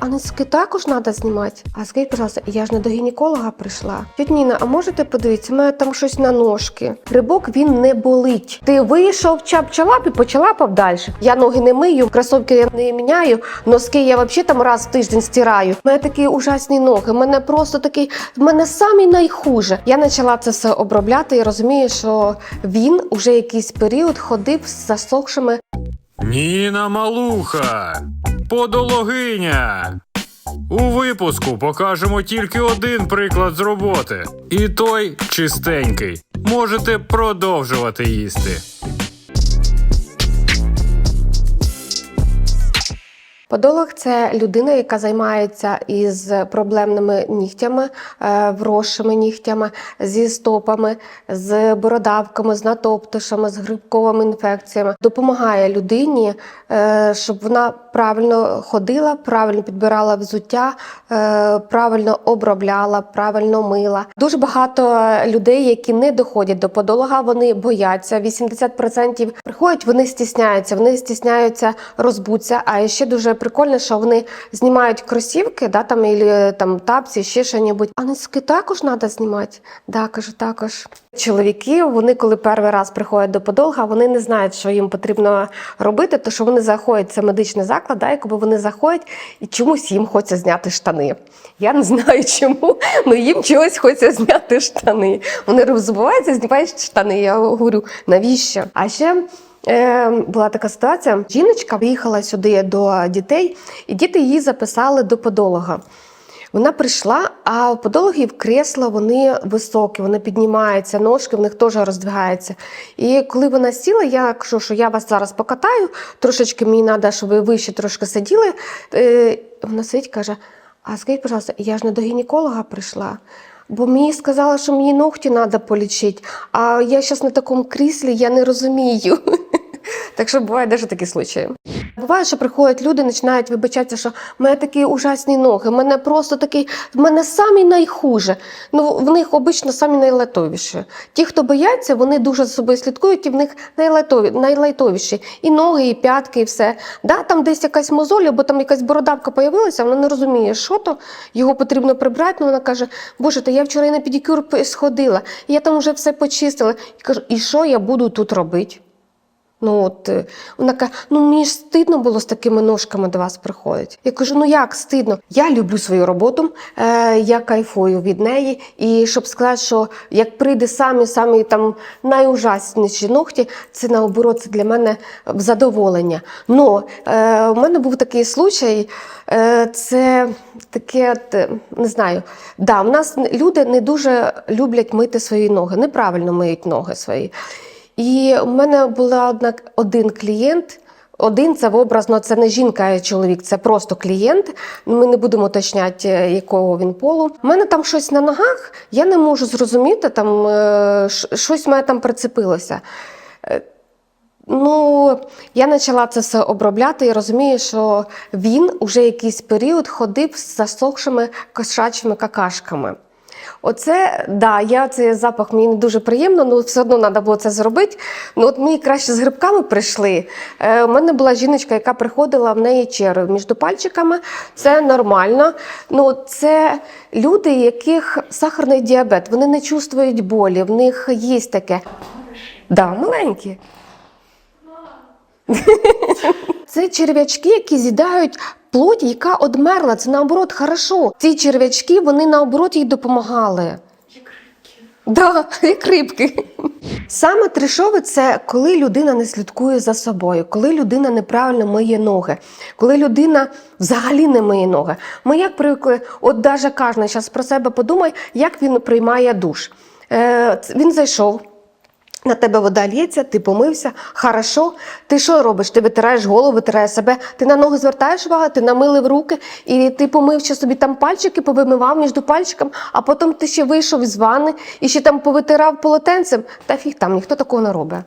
А носки також треба знімати. А скажіть, ласка, я ж не до гінеколога прийшла. Тьоть Ніна, а можете подивитися, у мене там щось на ножки. Рибок він не болить. Ти вийшов, чап-чалап і почалапав далі. Я ноги не мию, кросовки я не міняю, носки я взагалі там раз в тиждень стираю. У мене такі ужасні ноги. У мене просто такий, в мене самі найхуже. Я почала це все обробляти і розумію, що він уже якийсь період ходив з засохшими Ніна Малуха, подологиня. У випуску покажемо тільки один приклад з роботи. І той чистенький. Можете продовжувати їсти. Подолог це людина, яка займається із проблемними нігтями, е, вросшими нігтями, зі стопами, з бородавками, з натоптишами, з грибковими інфекціями. Допомагає людині, е, щоб вона правильно ходила, правильно підбирала взуття, е, правильно обробляла, правильно мила. Дуже багато людей, які не доходять до подолога, вони бояться. 80% приходять, вони стісняються, вони стісняються розбуться. А ще дуже прикольно, що вони знімають кросівки, да, там, ілі, там тапці, ще що-небудь. А носки також треба знімати? Да, кажу, також. Чоловіки, вони коли перший раз приходять до подолга, вони не знають, що їм потрібно робити, то що вони заходять, це медичний заклад, да, і коли вони заходять, і чомусь їм хочеться зняти штани. Я не знаю чому, але їм чогось хочеться зняти штани. Вони розбуваються, знімають штани. Я говорю, навіщо? А ще була така ситуація. Жіночка приїхала сюди до дітей, і діти її записали до подолога. Вона прийшла, а у подологів крісла вони високі, вони піднімаються, ножки в них теж роздвигаються. І коли вона сіла, я кажу, що я вас зараз покатаю, трошечки мені треба, щоб ви вище трошки сиділи. Е, Вона сидить каже: А скажіть, ласка, я ж не до гінеколога прийшла. Бо мені сказали, що мені ногті треба полічити, а я зараз на такому кріслі, я не розумію. Так що буває навіть такі случаї. Буває, що приходять люди, починають вибачатися, що в мене такі ужасні ноги, в мене просто такий, в мене самі найхуже. Ну, в них обично самі найлайтовіші. Ті, хто бояться, вони дуже за собою слідкують, і в них найлайтові, найлайтовіші. І ноги, і п'ятки, і все. Да, там десь якась мозоль, або там якась бородавка появилася, вона не розуміє, що то, його потрібно прибрати. Ну, вона каже, Боже, та я вчора і на педикюр сходила, і я там вже все почистила. І кажу, і що я буду тут робити? Ну от е, вона каже, ну мені ж стидно було з такими ножками до вас приходити. Я кажу, ну як стидно? Я люблю свою роботу, е, я кайфую від неї. І щоб сказати, що як прийде самі самі там найужасніші ногті, це наоборот це для мене задоволення. Ну е, у мене був такий случай. Е, це таке, е, не знаю. Да, в нас люди не дуже люблять мити свої ноги, неправильно миють ноги свої. І у мене була одна, один клієнт. Один це образно, це не жінка, а чоловік, це просто клієнт. Ми не будемо уточняти, е, якого він полу. У мене там щось на ногах, я не можу зрозуміти, там е, щось в мене там прицепилося. Е, Ну, я почала це все обробляти і розумію, що він уже якийсь період ходив з засохшими кошачими какашками. Оце, да, я цей запах мені не дуже приємно, але все одно треба було це зробити. Ну, от мені краще з грибками прийшли. Е, у мене була жіночка, яка приходила в неї черви між пальчиками. Це нормально. Ну, це люди, яких сахарний діабет, вони не чувствують болі, в них є таке. Да, маленькі. Це черв'ячки, які з'їдають плоть, яка одмерла. Це наоборот хорошо. Ці черв'ячки вони наоборот їй допомагали. Да, як рибки. Саме трешове це коли людина не слідкує за собою, коли людина неправильно миє ноги, коли людина взагалі не миє ноги. Ми як привикли, от даже кожен зараз про себе подумай, як він приймає душ. Е, він зайшов. На тебе вода лється, ти помився, хорошо. Ти що робиш? Ти витираєш голову, витираєш себе, ти на ноги звертаєш увагу, ти намилив руки, і ти помив ще собі там пальчики, повимивав між пальчиками, а потім ти ще вийшов із ванни і ще там повитирав полотенцем. Та фіг там, ніхто такого не робить.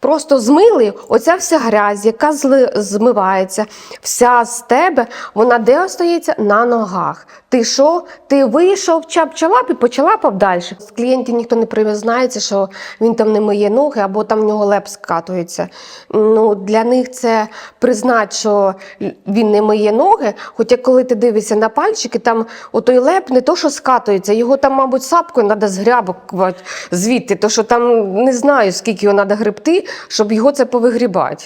Просто змили оця вся грязь, яка зли, змивається, вся з тебе, вона де остається? На ногах. Ти що? Ти вийшов, чап-чалап і почалапав далі. З клієнтів ніхто не признається, що він там не миє ноги або там в нього леп скатується. Ну, для них це признать, що він не миє ноги. Хоча коли ти дивишся на пальчики, там отой леп не то, що скатується, його там, мабуть, сапкою треба згрябувати звідти, то що там не знаю, скільки його треба гребти, щоб його це повигрібати.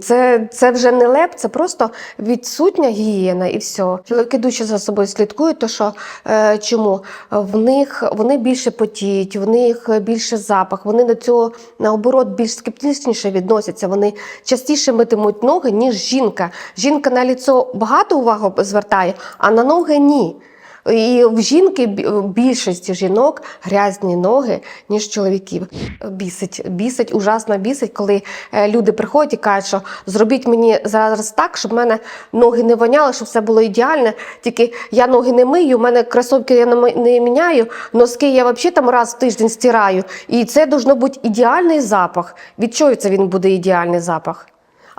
Це, це вже не леп, це просто відсутня гігієна і все. Чоловіки дуже за собою слідкують, то що е, чому в них вони більше потіють, в них більше запах, вони до цього наоборот більш скептичніше відносяться. Вони частіше митимуть ноги, ніж жінка. Жінка на ліцо багато уваги звертає, а на ноги ні. І в жінки більшості жінок грязні ноги, ніж чоловіків. Бісить, бісить, ужасно бісить, коли е, люди приходять і кажуть, що зробіть мені зараз так, щоб в мене ноги не воняли, щоб все було ідеально. Тільки я ноги не мию, у мене кросовки я не міняю, носки я взагалі там раз в тиждень стираю. І це должно бути ідеальний запах. Від чого це він буде ідеальний запах?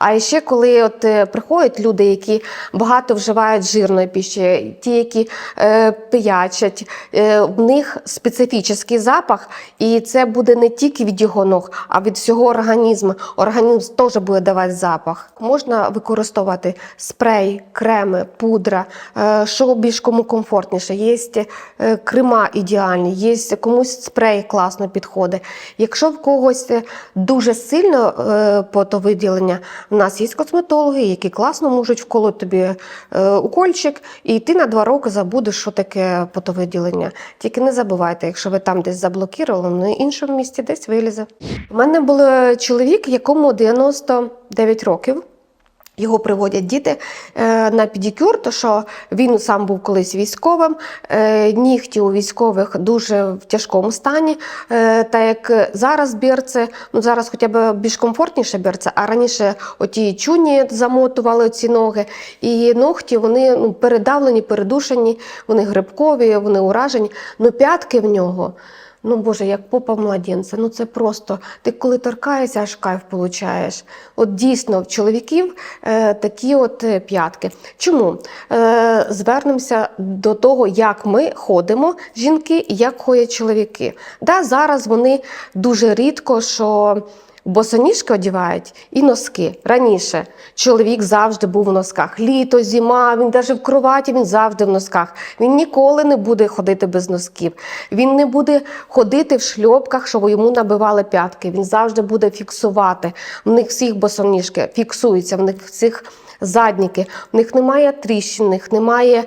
А ще коли от е, приходять люди, які багато вживають жирної піші, ті, які е, пиячать, е, в них специфічний запах, і це буде не тільки від його ног, а від всього організму. Організм теж буде давати запах. Можна використовувати спрей, креми, пудра, е, що більш кому комфортніше. Є е, крема ідеальні, є комусь спрей класно підходить. Якщо в когось е, дуже сильно е, потовиділення, у нас є косметологи, які класно можуть вколоти тобі е, укольчик, і ти на два роки забудеш, що таке потовиділення. Тільки не забувайте, якщо ви там десь заблокували, на іншому місці десь вилізе. У мене був чоловік, якому 99 років. Його приводять діти е, на педикюр, то що він сам був колись військовим. Е, нігті у військових дуже в тяжкому стані. Е, та як зараз берце, ну зараз хоча б більш комфортніше берце, а раніше оті чуні замотували ці ноги. І ногті вони ну, передавлені, передушені, вони грибкові, вони уражені. Ну п'ятки в нього. Ну, Боже, як попа младенця, ну це просто. Ти коли торкаєшся, аж кайф получаєш. От дійсно, в чоловіків е, такі от е, п'ятки. Чому? Е, звернемося до того, як ми ходимо, жінки, як ходять чоловіки. Да, зараз вони дуже рідко, що. Босоніжки одягають і носки. Раніше чоловік завжди був в носках. Літо, зима, він навіть в кроваті, він завжди в носках. Він ніколи не буде ходити без носків. Він не буде ходити в шльопках, щоб йому набивали п'ятки. Він завжди буде фіксувати. В них всіх босоніжки фіксуються, в них всіх задніки, в них немає тріщин, в них немає е,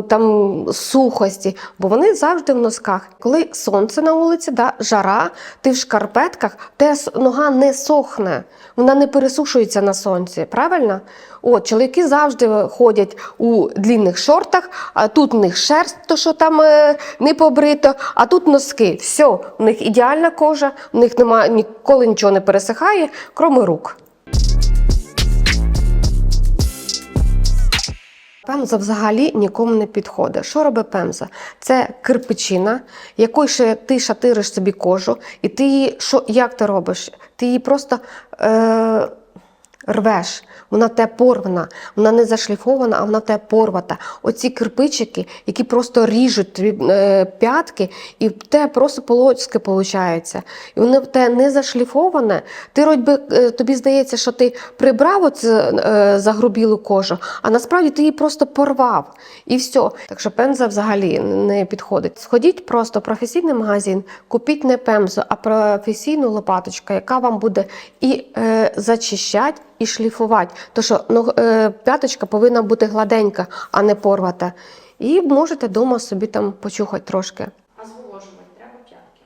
там сухості, бо вони завжди в носках. Коли сонце на вулиці, да, жара, ти в шкарпетках, те нога не сохне, вона не пересушується на сонці. Правильно? От, чоловіки завжди ходять у длінних шортах, а тут у них шерсть, то що там е, не побрито, а тут носки. Все, у них ідеальна кожа, у них немає ніколи нічого не пересихає, крім рук. Пемза взагалі нікому не підходить. Що робить пемза? Це кирпичина, якою ще ти шатириш собі кожу, і ти її, що, як ти робиш? Ти її просто е, рвеш. Вона тебе порвана, вона не зашліфована, а вона тебе порвата. Оці кирпичики, які просто ріжуть тобі е, п'ятки, і тебе просто полоцьке виходить. І воно тебе не зашліфоване. Ти би, е, тобі здається, що ти прибрав оцю е, загрубілу кожу, а насправді ти її просто порвав. І все. Так що пенза взагалі не підходить. Сходіть просто в професійний магазин, купіть не пемзу, а професійну лопаточку, яка вам буде і е, зачищати, і шліфувати. Тому що ну, е, п'яточка повинна бути гладенька, а не порвата. І можете вдома собі там почухати трошки. А зволожувати треба п'ятки.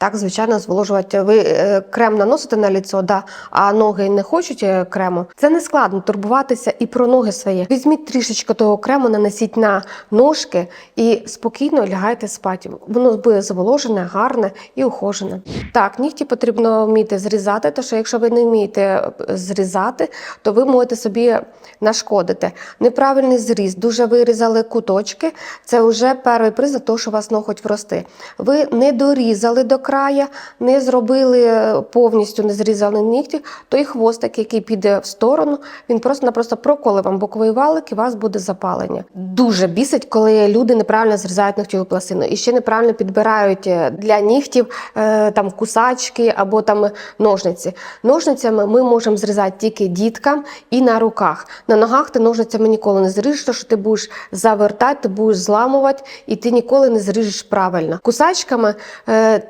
Так, звичайно, зволожувати. Ви е, крем наносите на ліцо, да, а ноги не хочуть е, крему. Це не складно турбуватися і про ноги свої. Візьміть трішечки того крему, нанесіть на ножки і спокійно лягайте спати. Воно буде зволожене, гарне і ухожене. Так, нігті потрібно вміти зрізати, тому що якщо ви не вмієте е, зрізати, то ви можете собі нашкодити. Неправильний зріз, дуже вирізали куточки. Це вже перший признак того, що у вас ноготь врости. Ви не дорізали до краю, не зробили е, повністю, не зрізали нігті, той хвостик, який піде в сторону, він просто-напросто проколе вам боковий валик і у вас буде запалення. Дуже бісить, коли люди неправильно зрізають ногтєву пластину і ще неправильно підбирають е, для нігтів е, там кусачки або там ножниці. Ножницями ми можемо зрізати тільки діткам і на руках. На ногах ти ножницями ніколи не зріжеш, тому що ти будеш завертати, ти будеш зламувати, і ти ніколи не зріжеш правильно. Кусачками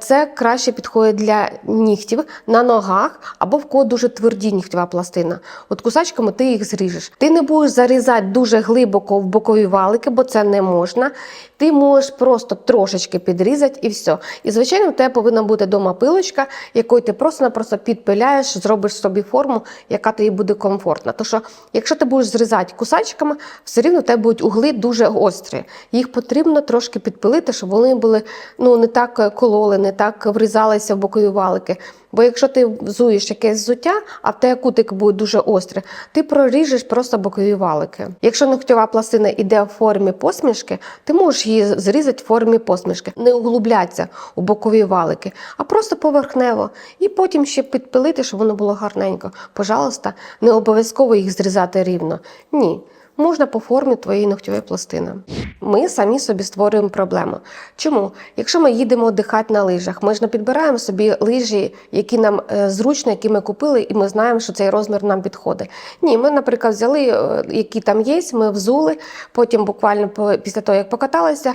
це краще підходить для нігтів на ногах або в кого дуже тверді нігтєва пластина. От кусачками ти їх зріжеш. Ти не будеш зарізати дуже глибоко в бокові валики, бо це не можна. Ти можеш просто трошечки підрізати і все. І звичайно, в тебе повинна бути вдома пилочка, якою ти просто-напросто підпиляєш, зробиш собі форму, яка тобі буде комфортна. Тому що, якщо ти будеш зрізати кусачками, все рівно в тебе будуть угли дуже гострі. Їх потрібно трошки підпилити, щоб вони були ну не так кололи, не так врізалися в бокові валики. Бо якщо ти взуєш якесь взуття, а в тебе кутик буде дуже острий, ти проріжеш просто бокові валики. Якщо ногтєва пластина йде в формі посмішки, ти можеш її зрізати в формі посмішки, не углубляться у бокові валики, а просто поверхнево. І потім ще підпилити, щоб воно було гарненько. Пожалуйста, не обов'язково їх зрізати рівно. Ні. Можна по формі твоєї ногтєвої пластини. Ми самі собі створюємо проблему. Чому? Якщо ми їдемо дихати на лижах, ми ж не підбираємо собі лижі, які нам е, зручно, які ми купили, і ми знаємо, що цей розмір нам підходить. Ні, ми, наприклад, взяли, е, які там є, ми взули, потім буквально після того, як покаталися,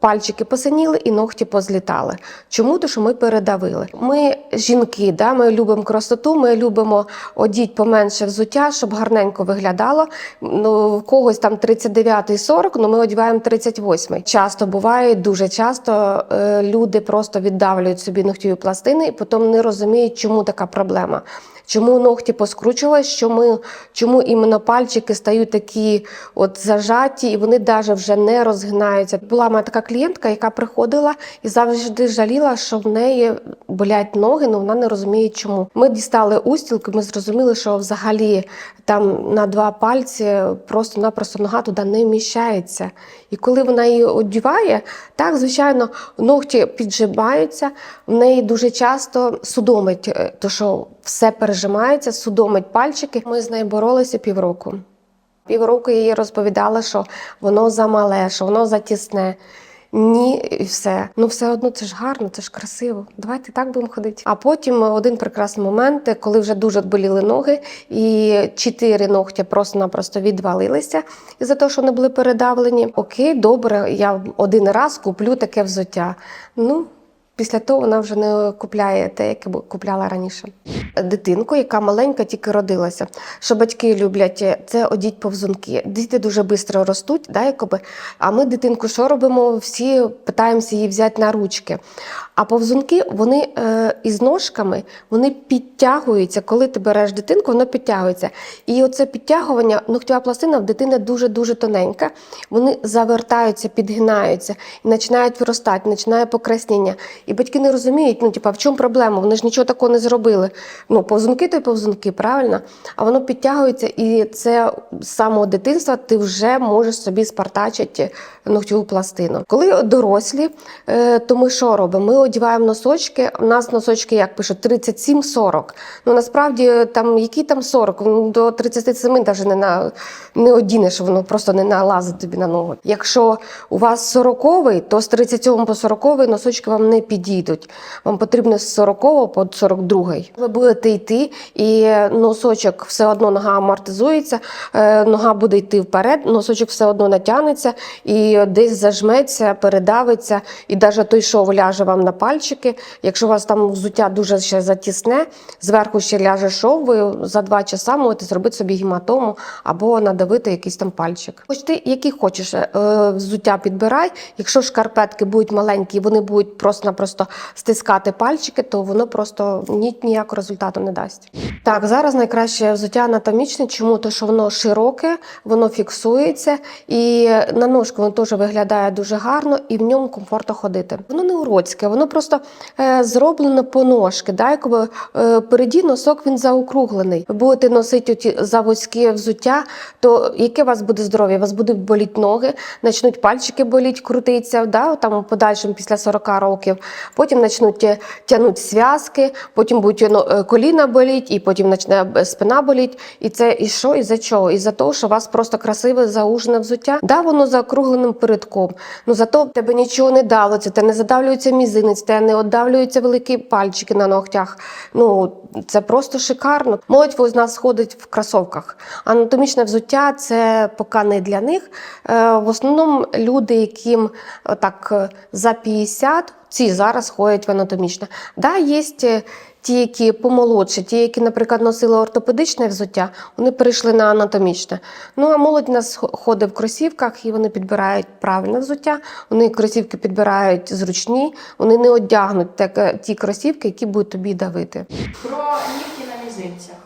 пальчики посиніли і ногті позлітали. Чому? Тому що ми передавили. Ми жінки, да, ми любимо красоту, ми любимо одіть поменше взуття, щоб гарненько виглядало. Ну, в когось там 39-й 40, ну ми одягаємо 38-й. Часто буває, дуже часто е, люди просто віддавлюють собі ногтєві пластини і потім не розуміють, чому така проблема. Чому ногті поскручувалися, чому, чому іменно пальчики стають такі от зажаті, і вони навіть вже не розгинаються. Була мене така клієнтка, яка приходила і завжди жаліла, що в неї болять ноги, але вона не розуміє, чому. Ми дістали устілки, ми зрозуміли, що взагалі там на два пальці просто-напросто нога туди не вміщається. І коли вона її одіває, так, звичайно, ногті піджимаються, в неї дуже часто судомить, е, то що все пережимається, судомить пальчики. Ми з нею боролися півроку. Півроку я їй розповідала, що воно замале, що воно затісне. Ні, і все. Ну все одно це ж гарно, це ж красиво. Давайте так будемо ходити. А потім один прекрасний момент, коли вже дуже боліли ноги, і чотири ногтя просто-напросто відвалилися із-за того, що вони були передавлені. Окей, добре, я один раз куплю таке взуття. Ну. Після того вона вже не купляє те, яке купляла раніше. Дитинку, яка маленька, тільки родилася. Що батьки люблять, е, це одіть повзунки. Діти дуже швидко ростуть, да, якоби. а ми дитинку що робимо? Всі питаємося її взяти на ручки. А повзунки вони е, із ножками вони підтягуються. Коли ти береш дитинку, воно підтягується. І оце підтягування, ногтєва пластина в дитини дуже-дуже тоненька. Вони завертаються, підгинаються і починають виростати, починає покраснення. І батьки не розуміють, ну типа, в чому проблема? Вони ж нічого такого не зробили. Ну, повзунки то й повзунки, правильно? А воно підтягується, і це з самого дитинства ти вже можеш собі спартачити ногтєву пластину. Коли дорослі, е, то ми що робимо? Ми одягаємо носочки. У нас носочки, як пишуть, 37-40. Ну насправді там які там 40? Ну, до 37 навіть не на не одінеш, воно просто не налазить тобі на ногу. Якщо у вас 40-й, то з 37 по 40 носочки вам не підійдуть. Вам потрібно з 40 по 42. Ви будете йти, і носочок все одно нога амортизується, е, нога буде йти вперед, носочок все одно натягнеться і десь зажметься, передавиться, і навіть той шов ляже вам на пальчики. Якщо у вас там взуття дуже ще затісне, зверху ще ляже шов, ви за два часа можете зробити собі гематому або надавити якийсь там пальчик. Хоч ти які хочеш е, взуття підбирай. Якщо шкарпетки будуть маленькі, вони будуть просто-напросто стискати пальчики, то воно просто ні, ніякого результату не дасть. Так, зараз найкраще взуття анатомічне. Чому? Тому що воно широке, воно фіксується, і на ножку воно теж виглядає дуже гарно, і в ньому комфортно ходити. Воно не уродське, воно просто е, зроблено по ножки. Да? Якби, е, переді носок він заокруглений. Будете носити оті заводські взуття, то яке у вас буде здоров'я? У вас будуть боліти ноги, почнуть пальчики боліти, крутитися, да? там в подальшому після 40 років. Потім почнуть тягнути зв'язки, потім будуть ну, е, коліна боліть, і потім почне е, спина боліть. І це і що? І за чого? І за того, що у вас просто красиве заужене взуття. Да, воно за округленим передком. Ну зато тебе нічого не давиться, те не задавлюється мізинець, те не оддавлюються великі пальчики на ногтях. Ну це просто шикарно. Молодь з нас ходить в кросовках. Анатомічне взуття це поки не для них. Е, В основному люди, яким так за 50, ці зараз ходять в анатомічне. Да, є е, ті, які помолодші, ті, які, наприклад, носили ортопедичне взуття, вони перейшли на анатомічне. Ну а молодь нас ходить в кросівках і вони підбирають правильне взуття. Вони кросівки підбирають зручні, вони не одягнуть так, ті кросівки, які будуть тобі давити. Про нігті на мізинцях.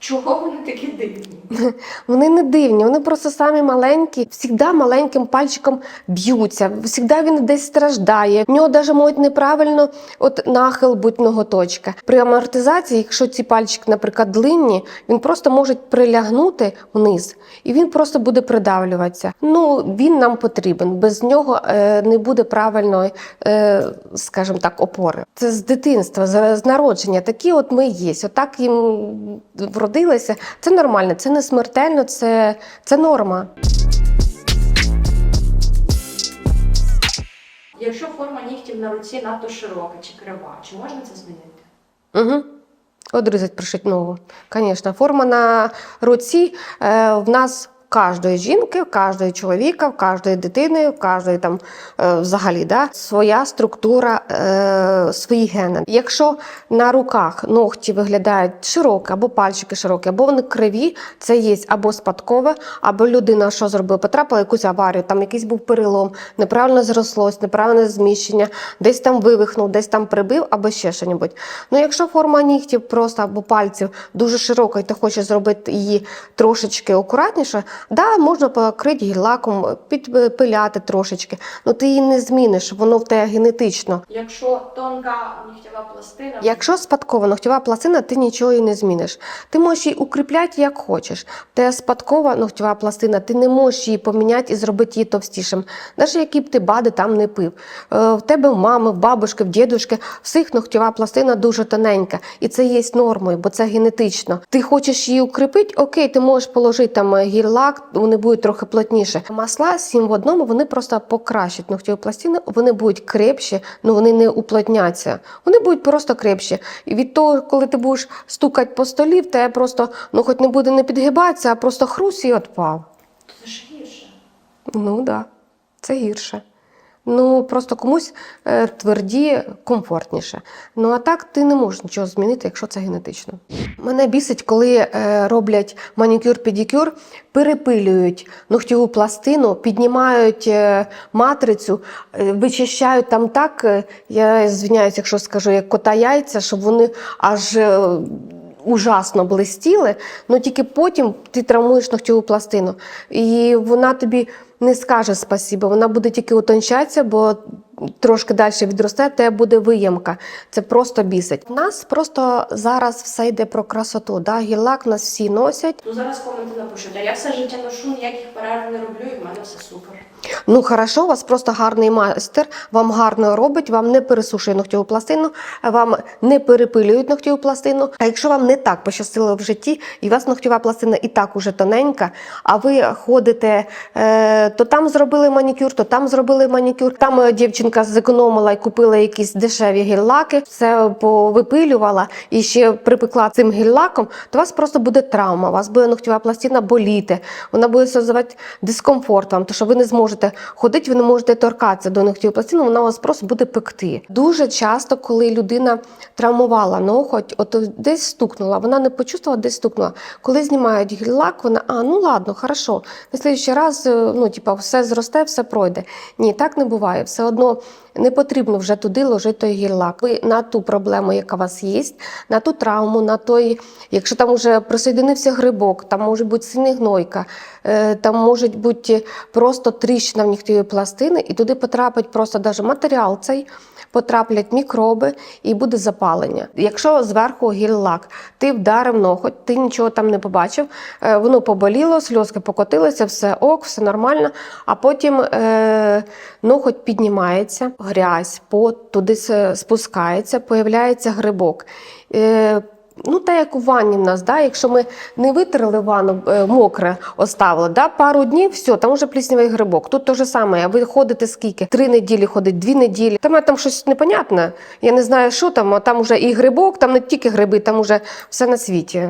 Чого вони такі дивні? Вони не дивні, вони просто самі маленькі, завжди маленьким пальчиком б'ються, завжди він десь страждає. В нього навіть можуть неправильно от нахил будь ноготочка. При амортизації, якщо ці пальчики, наприклад, длинні, він просто може прилягнути вниз і він просто буде придавлюватися. Ну він нам потрібен. Без нього е, не буде правильної, е, скажімо так, опори. Це з дитинства, з, народження. Такі от ми є. Отак їм вродилися. Це нормально, це не смертельно, це, це норма. Якщо форма нігтів на руці надто широка чи крива, чи можна це змінити? Угу. Одрізать пришить ногу. Звісно, форма на руці е, в нас. Кожної жінки, в кожної чоловіка, в кожної дитини, в кожної там е, взагалі да, своя структура, е, свої гени. Якщо на руках ногті виглядають широкі, або пальчики широкі, або вони криві, це є або спадкове, або людина, що зробила, потрапила в якусь аварію, там якийсь був перелом, неправильно зрослось, неправильне зміщення, десь там вивихнув, десь там прибив, або ще щось. Ну, якщо форма нігтів просто або пальців дуже широка, і ти хочеш зробити її трошечки акуратніше, да, можна покрити гіль-лаком, підпиляти трошечки. Ну ти її не зміниш, воно в тебе генетично. Якщо тонка нігтєва пластина, Якщо спадкова ногтєва пластина, ти нічого і не зміниш. Ти можеш її укріпляти як хочеш. Те спадкова ногтєва пластина, ти не можеш її поміняти і зробити її товстішим. Навіть які б ти бади там не пив. Е, В тебе в мами, в бабушки, в дідушки, всіх ногтєва пластина дуже тоненька. І це є нормою, бо це генетично. Ти хочеш її укріпити, окей, ти можеш положити там гір-лак, вони будуть трохи плотніше. Масла сім в одному, вони просто покращать ногтєві пластини, вони будуть крепші, але вони не уплотняться. Вони будуть просто крепші. І від того, коли ти будеш стукати по столі, в тебе просто ну, хоч не буде не підгибатися, а просто хрус і відпав. це ж гірше. Ну так, да, це гірше. Ну просто комусь е, тверді комфортніше. Ну а так ти не можеш нічого змінити, якщо це генетично. Мене бісить, коли е, роблять манікюр-педикюр, перепилюють ногтєву пластину, піднімають е, матрицю, вичищають там так. я звиняюсь, якщо скажу, як кота яйця, щоб вони аж. ужасно блистіли, але тільки потім ти травмуєш ногтєву пластину. І вона тобі не скаже спасіба, вона буде тільки утончатися, бо трошки далі відросте, те буде виємка. Це просто бісить. У нас просто зараз все йде про красоту. Да? Гілак нас всі носять. Ну зараз коменти напишуть, а я все життя ношу, ніяких перерв не роблю, і в мене все супер. Ну хорошо, у вас просто гарний майстер, вам гарно робить, вам не пересушує ногтєву пластину, вам не перепилюють ногтєву пластину. А якщо вам не так пощастило в житті, і у вас ногтєва пластина і так уже тоненька, а ви ходите, е, то там зробили манікюр, то там зробили манікюр. Там е, дівчинка зекономила і купила якісь дешеві гель-лаки, все повипилювала і ще припекла цим гель-лаком, то у вас просто буде травма, у вас буде ногтєва пластина боліти, вона буде создавати дискомфорт вам, тому що ви не зможете ходити, ви не можете торкатися до ногтєвої пластини, вона вас просто буде пекти. Дуже часто, коли людина травмувала ноготь, от десь стукнула, вона не почувствувала, десь стукнула. Коли знімають гель-лак, вона, а ну ладно, хорошо. На слідчий раз, е, ну, типа, все зросте, все пройде. Ні, так не буває. Все одно не потрібно вже туди ложити гірлак. Ви на ту проблему, яка у вас є, на ту травму, на той, якщо там вже присоєдинився грибок, там може бути синігнойка, е, там може бути просто тріщина в нігтєвій пластини, і туди потрапить просто навіть матеріал цей. Потраплять мікроби і буде запалення. Якщо зверху гіль-лак, ти вдарив ноготь, ти нічого там не побачив, е, воно поболіло, сльозки покотилися, все ок, все нормально. А потім е, ноготь піднімається. грязь, пот туди спускається, появляється грибок. Е, Ну, так як у ванні в нас, да? якщо ми не витерли ванну е, мокре, оставили, да? пару днів, все, там вже пліснявий грибок. Тут те ж саме, а ви ходите скільки? Три неділі ходить, дві неділі. Там, там щось непонятне. Я не знаю, що там, а там вже і грибок, там не тільки гриби, там вже все на світі.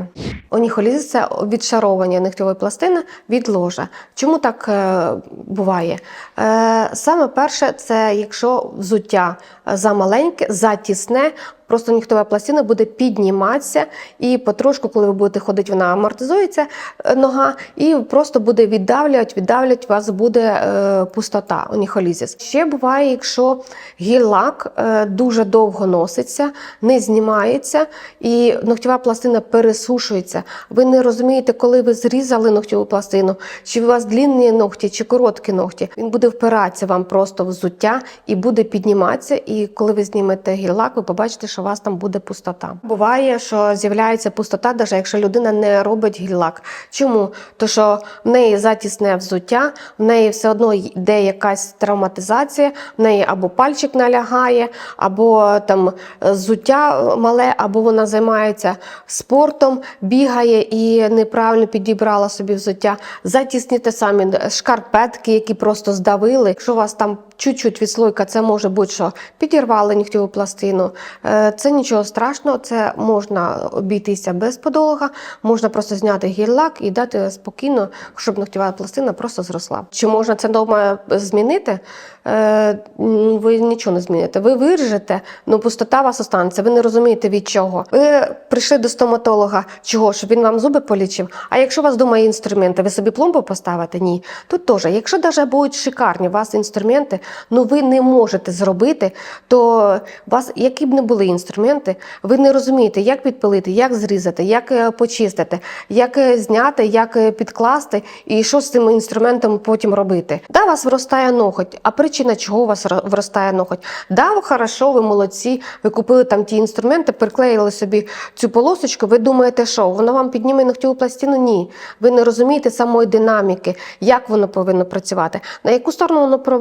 Оніхоліз – це відшаровування нігтєвої пластини від ложа. Чому так е, буває? Е, саме перше, це якщо взуття замаленьке, затісне, просто нігтєва пластина буде підніматися, і потрошку, коли ви будете ходити, вона амортизується е, нога, і просто буде віддавлювати, віддавлювати, у вас буде е, пустота, оніхолізіс. Ще буває, якщо гель-лак е, дуже довго носиться, не знімається, і ногтєва пластина пересушується. Ви не розумієте, коли ви зрізали ногтєву пластину, чи у вас длінні ногті, чи короткі ногті. Він буде впиратися вам просто в взуття і буде підніматися. І коли ви знімете гель-лак, ви побачите, що у вас там буде пустота. Буває, що з'являється пустота, навіть якщо людина не робить гель-лак. Чому? То що в неї затісне взуття, в неї все одно йде якась травматизація, в неї або пальчик налягає, або там взуття мале, або вона займається спортом, бігає і неправильно підібрала собі взуття. Затісні те самі шкарпетки, які просто здавили. Якщо у вас там чуть-чуть відслойка, це може бути, що підірвали нігтєву пластину. Е, Це нічого страшного, це можна обійтися без подолога, можна просто зняти гель-лак і дати спокійно, щоб нігтєва пластина просто зросла. Чи можна це вдома змінити? Е, Ви нічого не зміните. Ви виріжете, ну пустота вас останеться. Ви не розумієте від чого. Ви прийшли до стоматолога, чого, щоб він вам зуби полічив. А якщо у вас вдома інструменти, ви собі пломбу поставите? Ні. Тут теж, якщо навіть будуть шикарні у вас інструменти, ну ви не можете зробити, то вас, які б не були інструменти, ви не розумієте, як підпилити, як зрізати, як е, почистити, як е, зняти, як е, підкласти і що з цим інструментом потім робити. Да, вас виростає ноготь, а причина чого у вас ро- виростає ноготь? Да, ви хорошо, ви молодці, ви купили там ті інструменти, приклеїли собі цю полосочку. Ви думаєте, що воно вам підніме ногтєву пластину? Ні. Ви не розумієте самої динаміки, як воно повинно працювати, на яку сторону воно про-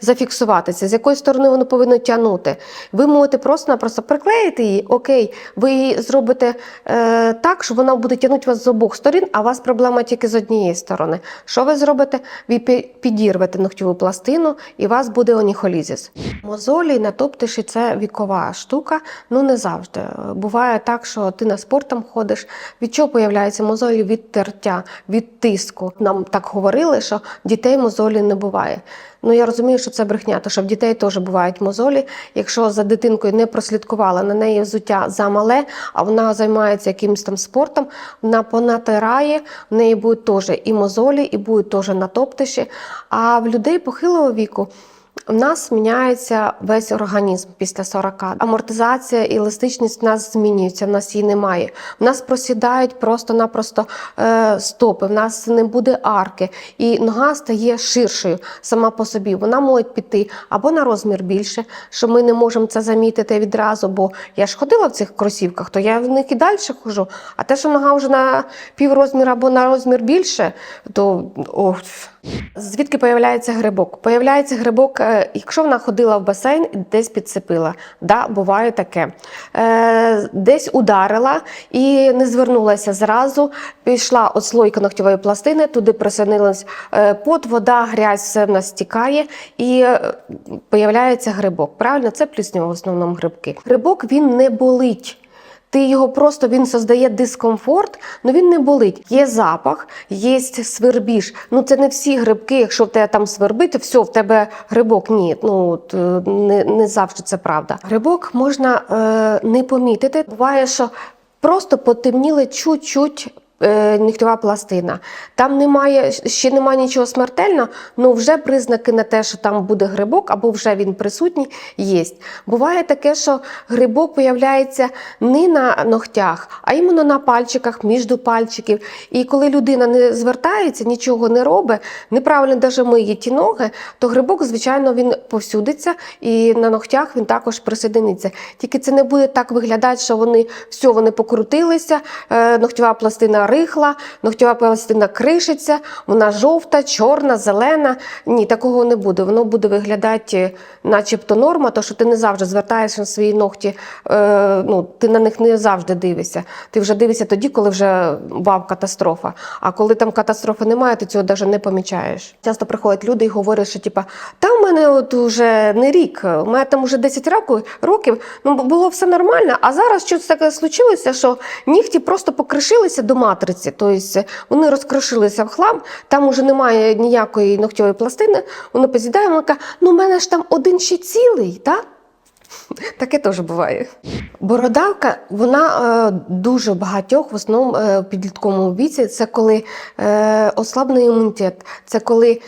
зафіксуватися, з якої сторони воно повинно тягнути. Ви можете просто-напросто приклеїти її, окей, ви її зробите е, так, що вона буде тягнути вас з обох сторін, а у вас проблема тільки з однієї сторони. Що ви зробите? Ви підірвете ногтєву пластину, і у вас буде оніхолізіс. Мозолі на топтиші це вікова штука, ну не завжди. Буває так, що ти на спорт ходиш. Від чого появляються мозолі? Від тертя, від тиску. Нам так говорили, що дітей мозолі не буває. Ну я розумію, що це брехня, то що в дітей теж бувають мозолі. Якщо за дитинкою не прослідкувала на неї взуття замале, а вона займається якимось там спортом, вона понатирає, в неї будуть теж і мозолі, і будуть теж натоптиші. А в людей похилого віку. У нас міняється весь організм після 40. Амортизація і еластичність в нас змінюється, в нас її немає. В нас просідають просто-напросто е, стопи, в нас не буде арки, і нога стає ширшою сама по собі. Вона може піти або на розмір більше, що ми не можемо це замітити відразу, бо я ж ходила в цих кросівках, то я в них і далі хожу. А те, що нога вже на піврозмір або на розмір більше, то о, Звідки появляється грибок? Появляється грибок, якщо вона ходила в басейн і десь підцепила. Да, буває таке. Е, десь ударила і не звернулася зразу. Пішла отслойка ногтєвої пластини, туди присинилась е, пот, вода, грязь, все в нас стікає і е, появляється грибок. Правильно, це плюсню в основному грибки. Грибок він не болить. Ти його просто він создає дискомфорт, але він не болить. Є запах, є свербіж. Ну це не всі грибки. Якщо в тебе там свербить, все, в тебе грибок. Ні, ну е, не, не завжди це правда. Грибок можна е, не помітити. Буває, що просто потемніли чуть-чуть. Е, Нігтєва пластина. Там немає, ще немає нічого смертельного, але вже признаки на те, що там буде грибок, або вже він присутній, є. Буває таке, що грибок появляється не на ногтях, а іменно на пальчиках, між пальчиків. І коли людина не звертається, нічого не робить, неправильно даже миє ті ноги, то грибок, звичайно, він повсюдиться, і на ногтях він також присоединиться. Тільки це не буде так виглядати, що вони все, вони покрутилися, е, ногтєва пластина рихла, ногтєва пластина кришиться, вона жовта, чорна, зелена. Ні, такого не буде. Воно буде виглядати начебто норма, то що ти не завжди звертаєшся на свої ногті, е, ну, ти на них не завжди дивишся. Ти вже дивишся тоді, коли вже вау, катастрофа. А коли там катастрофи немає, ти цього навіть не помічаєш. Часто приходять люди і говорять, що типа, та в мене от уже не рік, у мене там уже 10 років, років ну було все нормально, а зараз щось таке случилося, що нігті просто покришилися до матриці, тобто вони розкрошилися в хлам, там уже немає ніякої ногтьової пластини, воно позідає, вона каже, ну в мене ж там один ще цілий, так? Таке теж буває. Бородавка, вона е, дуже багатьох, в основному е, в підлітковому віці, це коли е, ослаблений імунітет, це коли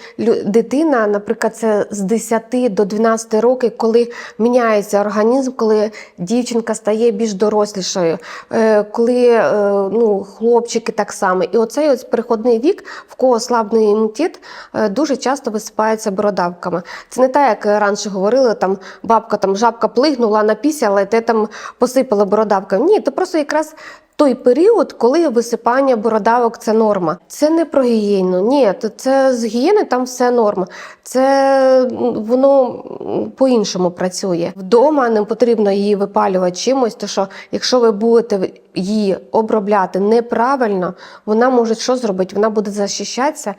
дитина, наприклад, це з 10 до 12 років, коли міняється організм, коли дівчинка стає більш дорослішою, е, коли е, ну, хлопчики так само. І оцей ось переходний вік, в кого ослаблений імунітет, е, дуже часто висипається бородавками. Це не так, як раніше говорили, там бабка там жабка плигнула, напісяла, але те там посипала бородавками. Ні, то просто якраз. Той період, коли висипання бородавок це норма. Це не про гігієну. Ні, то це з гігієни там все норма. Це воно по-іншому працює. Вдома не потрібно її випалювати чимось, то що якщо ви будете її обробляти неправильно, вона може що зробити? Вона буде захищатися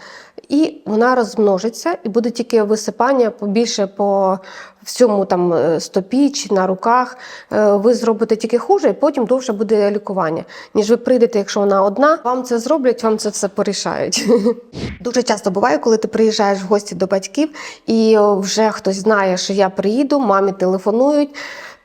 і вона розмножиться, і буде тільки висипання побільше по всьому там е, стопі чи на руках. Е, Ви зробите тільки хуже, і потім довше буде лікування. Ніж ви прийдете, якщо вона одна, вам це зроблять, вам це все порішають. Дуже часто буває, коли ти приїжджаєш в гості до батьків, і вже хтось знає, що я приїду, мамі телефонують.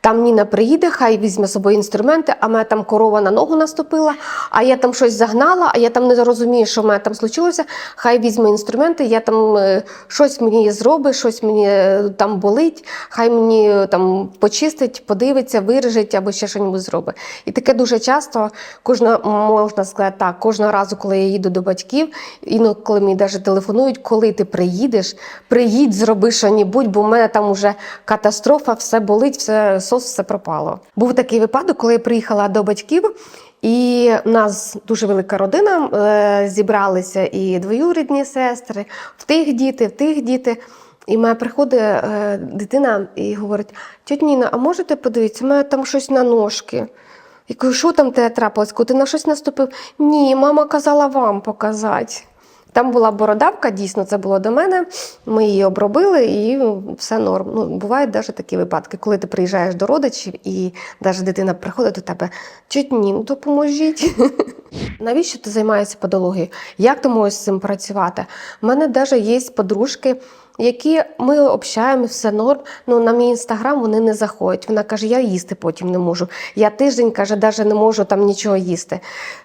Там Ніна приїде, хай візьме з собою інструменти, а мене там корова на ногу наступила, а я там щось загнала, а я там не розумію, що в мене там случилося. Хай візьме інструменти, я там е, щось мені зробить, щось мені е, там болить, хай мені е, там почистить, подивиться, виріжить або ще щось зробить. І таке дуже часто, кожна, можна сказати так, кожного разу, коли я їду до батьків, коли мені навіть телефонують, коли ти приїдеш, приїдь, зроби щось, бо в мене там уже катастрофа, все болить, все сос, все пропало. Був такий випадок, коли я приїхала до батьків. І в нас дуже велика родина, е, зібралися і двоюрідні сестри, в тих діти, в тих діти. І мене приходить е, дитина і говорить: тьоть Ніна, а можете подивитися, у мене там щось на ножки. Я кажу, що там тебе трапилось? Ти на щось наступив? Ні, мама казала вам показати. Там була бородавка, дійсно, це було до мене. Ми її обробили і все норм. Ну, бувають навіть такі випадки, коли ти приїжджаєш до родичів і навіть дитина приходить до тебе, чуть ні, допоможіть. Навіщо ти займаєшся подологією? Як ти можеш з цим працювати? У мене навіть є подружки, які ми общаємо, все норм. Ну на мій інстаграм вони не заходять. Вона каже, я їсти потім не можу. Я тиждень каже, навіть не можу там нічого їсти.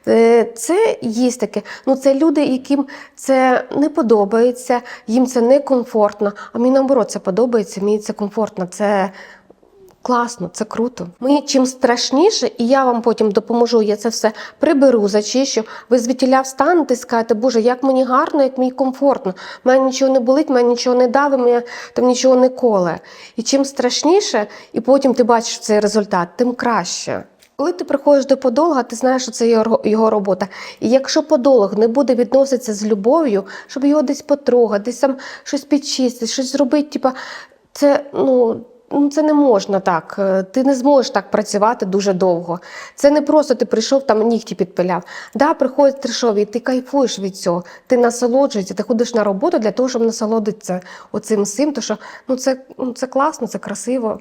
Е, Це є таке. Ну це люди, яким це не подобається, їм це некомфортно. А мені наоборот це подобається, мені це комфортно. Це Класно, це круто. Мені чим страшніше, і я вам потім допоможу, я це все приберу, зачищу. Ви звідтіля встанете і скажете, Боже, як мені гарно, як мені комфортно. Мене нічого не болить, мене нічого не давить, мене там нічого не коле. І чим страшніше, і потім ти бачиш цей результат, тим краще. Коли ти приходиш до подолога, ти знаєш, що це його робота. І якщо подолог не буде відноситися з любов'ю, щоб його десь потрогати, десь там щось підчистити, щось зробити, типа, це ну. Ну, це не можна так. Е, Ти не зможеш так працювати дуже довго. Це не просто ти прийшов там нігті підпиляв. Да, приходить трешові, і ти кайфуєш від цього. Ти насолоджуєшся, ти ходиш на роботу для того, щоб насолодитися оцим всім. Тому що ну це, ну, це класно, це красиво.